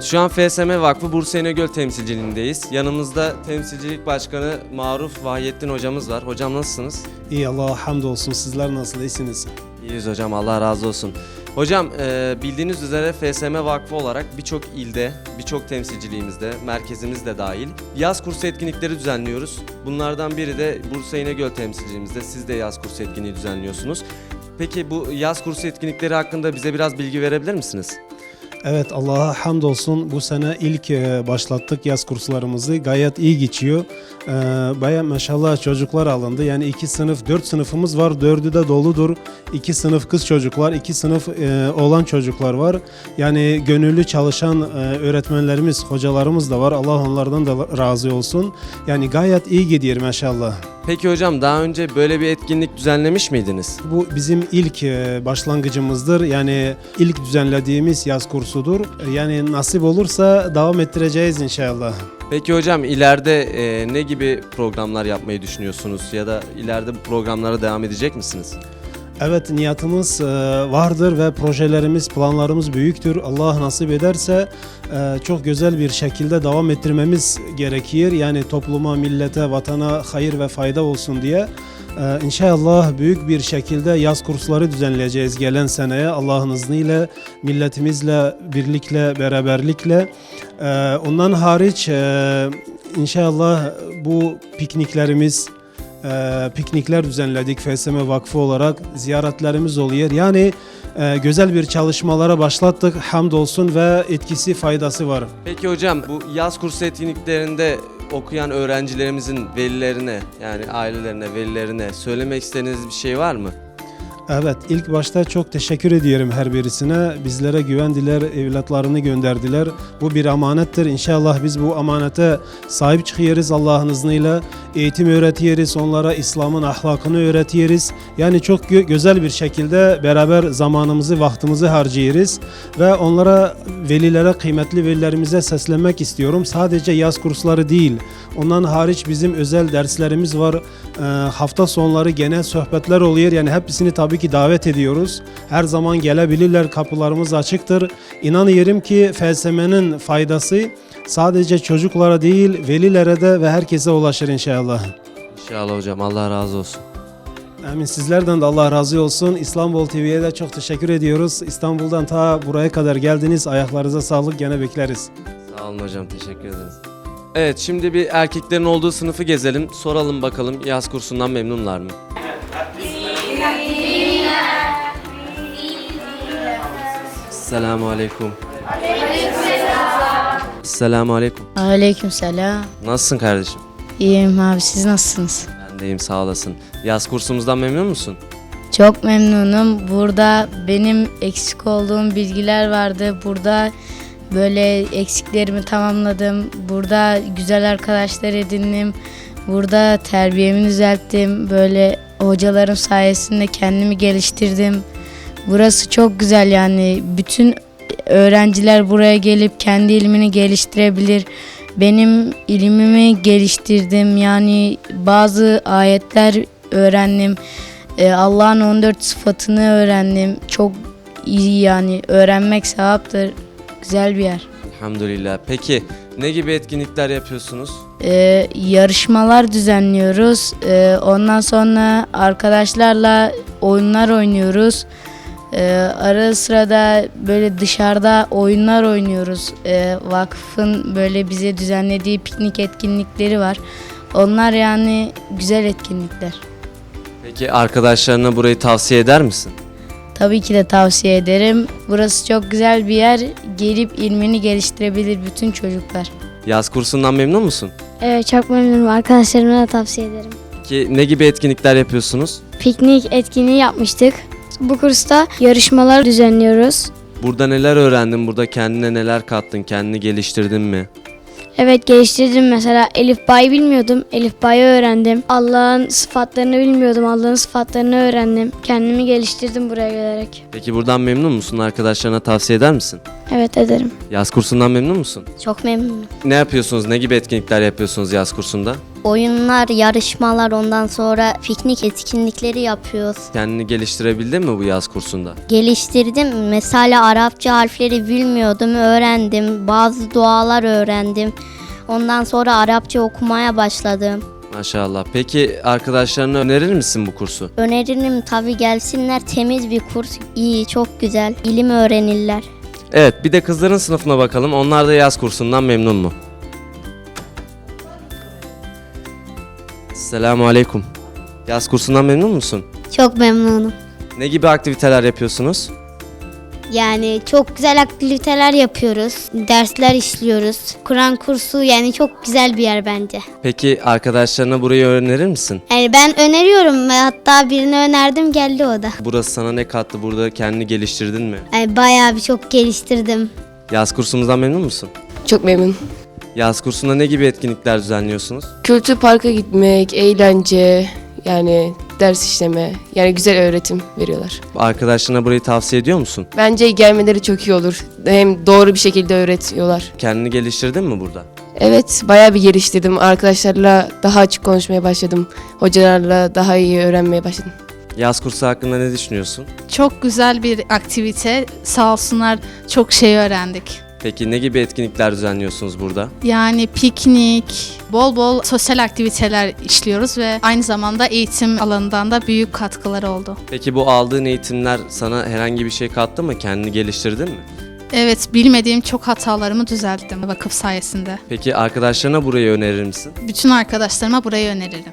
Evet, şu an FSM Vakfı Bursa İnegöl temsilciliğindeyiz. Yanımızda temsilcilik başkanı Maruf Vahyettin hocamız var. Hocam nasılsınız? İyi Allah'a hamdolsun. Sizler nasıl iyisiniz? İyiyiz hocam, Allah razı olsun. Hocam, e, bildiğiniz üzere FSM Vakfı olarak birçok ilde, birçok temsilciliğimizde, merkezimiz de dahil yaz kursu etkinlikleri düzenliyoruz. Bunlardan biri de Bursa İnegöl temsilciliğimizde. Siz de yaz kursu etkinliği düzenliyorsunuz. Peki bu yaz kursu etkinlikleri hakkında bize biraz bilgi verebilir misiniz? Evet Allah'a hamdolsun bu sene ilk e, başlattık yaz kurslarımızı. Gayet iyi geçiyor. E, Baya maşallah çocuklar alındı. Yani iki sınıf, dört sınıfımız var. Dördü de doludur. İki sınıf kız çocuklar, iki sınıf e, oğlan çocuklar var. Yani gönüllü çalışan öğretmenlerimiz, hocalarımız da var. Allah onlardan da razı olsun. Yani gayet iyi gidiyor maşallah. Peki hocam daha önce böyle bir etkinlik düzenlemiş miydiniz? Bu bizim ilk e, başlangıcımızdır. Yani ilk düzenlediğimiz yaz kursudur. E, Yani nasip olursa devam ettireceğiz inşallah. Peki hocam ileride e, ne gibi programlar yapmayı düşünüyorsunuz ya da ileride bu programlara devam edecek misiniz? Evet niyetimiz e, vardır ve projelerimiz, planlarımız büyüktür. Allah nasip ederse e, çok güzel bir şekilde devam ettirmemiz gerekir. Yani topluma, millete, vatana hayır ve fayda olsun diye. E, İnşallah büyük bir şekilde yaz kursları düzenleyeceğiz gelen seneye Allah'ın izniyle, milletimizle, birlikle, beraberlikle. Ondan hariç inşallah bu pikniklerimiz, e, piknikler düzenledik FSM Vakfı olarak ziyaretlerimiz oluyor. Yani e, güzel bir çalışmalara başlattık hamdolsun ve etkisi faydası var. Peki hocam bu yaz kursu etkinliklerinde okuyan öğrencilerimizin velilerine yani ailelerine, velilerine söylemek istediğiniz bir şey var mı? Evet ilk başta çok teşekkür ediyorum her birisine. Bizlere güvendiler, evlatlarını gönderdiler. Bu bir amanettir. İnşallah biz bu amanete sahip çıkıyoruz Allah'ın izniyle. Eğitim öğretiyoruz, onlara İslam'ın ahlakını öğretiyoruz. Yani çok gö- güzel bir şekilde beraber zamanımızı, vaktimizi harcıyoruz. Ve onlara, velilere, kıymetli velilerimize seslenmek istiyorum. Sadece yaz kursları değil. Ondan hariç bizim özel derslerimiz var. Ee, hafta sonları genel sohbetler oluyor. Yani hepsini tabii ki davet ediyoruz. Her zaman gelebilirler. Kapılarımız açıktır. İnanıyorum ki FSM'nin faydası sadece çocuklara değil, velilere de ve herkese ulaşır inşallah. İnşallah hocam Allah razı olsun. Amin. Sizlerden de Allah razı olsun. İstanbul TV'ye de çok teşekkür ediyoruz. İstanbul'dan ta buraya kadar geldiniz. Ayaklarınıza sağlık. Gene bekleriz. Sağ olun hocam teşekkür ederiz. Evet şimdi bir erkeklerin olduğu sınıfı gezelim. Soralım bakalım yaz kursundan memnunlar mı? Selamun aleyküm. Selamun aleyküm. Aleykümselam. Nasılsın kardeşim? İyiyim abi siz nasılsınız? Ben deyim sağ olasın. Yaz kursumuzdan memnun musun? Çok memnunum. Burada benim eksik olduğum bilgiler vardı. Burada böyle eksiklerimi tamamladım. Burada güzel arkadaşlar edindim. Burada terbiyemi düzelttim. Böyle hocalarım sayesinde kendimi geliştirdim. Burası çok güzel yani. Bütün öğrenciler buraya gelip kendi ilmini geliştirebilir. Benim ilmimi geliştirdim. Yani bazı ayetler öğrendim. Ee, Allah'ın 14 sıfatını öğrendim. Çok iyi yani. Öğrenmek sevaptır. Güzel bir yer. Elhamdülillah. Peki ne gibi etkinlikler yapıyorsunuz? Ee, yarışmalar düzenliyoruz. Ee, ondan sonra arkadaşlarla oyunlar oynuyoruz. Ee, ara sırada böyle dışarıda oyunlar oynuyoruz. Ee, vakfın böyle bize düzenlediği piknik etkinlikleri var. Onlar yani güzel etkinlikler. Peki arkadaşlarına burayı tavsiye eder misin? Tabii ki de tavsiye ederim. Burası çok güzel bir yer. Gelip ilmini geliştirebilir bütün çocuklar. Yaz kursundan memnun musun? Evet çok memnunum. Arkadaşlarıma da tavsiye ederim. Peki ne gibi etkinlikler yapıyorsunuz? Piknik etkinliği yapmıştık. Bu kursta yarışmalar düzenliyoruz. Burada neler öğrendin? Burada kendine neler kattın? Kendini geliştirdin mi? Evet geliştirdim mesela Elif Bay bilmiyordum. Elif Bay'ı öğrendim. Allah'ın sıfatlarını bilmiyordum. Allah'ın sıfatlarını öğrendim. Kendimi geliştirdim buraya gelerek. Peki buradan memnun musun? Arkadaşlarına tavsiye eder misin? Evet ederim. Yaz kursundan memnun musun? Çok memnunum. Ne yapıyorsunuz? Ne gibi etkinlikler yapıyorsunuz yaz kursunda? Oyunlar, yarışmalar ondan sonra piknik etkinlikleri yapıyoruz. Kendini geliştirebildin mi bu yaz kursunda? Geliştirdim. Mesela Arapça harfleri bilmiyordum, öğrendim. Bazı dualar öğrendim. Ondan sonra Arapça okumaya başladım. Maşallah. Peki arkadaşlarına önerir misin bu kursu? Öneririm tabii gelsinler temiz bir kurs. iyi, çok güzel. İlim öğrenirler. Evet, bir de kızların sınıfına bakalım. Onlar da yaz kursundan memnun mu? Selamun aleyküm. Yaz kursundan memnun musun? Çok memnunum. Ne gibi aktiviteler yapıyorsunuz? Yani çok güzel aktiviteler yapıyoruz. Dersler işliyoruz. Kur'an kursu yani çok güzel bir yer bence. Peki arkadaşlarına burayı önerir misin? Yani ben öneriyorum ve hatta birine önerdim geldi o da. Burası sana ne kattı? Burada kendini geliştirdin mi? Yani bayağı bir çok geliştirdim. Yaz kursumuzdan memnun musun? Çok memnun. Yaz kursunda ne gibi etkinlikler düzenliyorsunuz? Kültür parka gitmek, eğlence, yani ders işleme, yani güzel öğretim veriyorlar. Arkadaşlarına burayı tavsiye ediyor musun? Bence gelmeleri çok iyi olur. Hem doğru bir şekilde öğretiyorlar. Kendini geliştirdin mi burada? Evet, bayağı bir geliştirdim. Arkadaşlarla daha açık konuşmaya başladım. Hocalarla daha iyi öğrenmeye başladım. Yaz kursu hakkında ne düşünüyorsun? Çok güzel bir aktivite. Sağ olsunlar çok şey öğrendik. Peki ne gibi etkinlikler düzenliyorsunuz burada? Yani piknik, bol bol sosyal aktiviteler işliyoruz ve aynı zamanda eğitim alanından da büyük katkıları oldu. Peki bu aldığın eğitimler sana herhangi bir şey kattı mı? Kendini geliştirdin mi? Evet, bilmediğim çok hatalarımı düzelttim vakıf sayesinde. Peki arkadaşlarına burayı önerir misin? Bütün arkadaşlarıma burayı öneririm.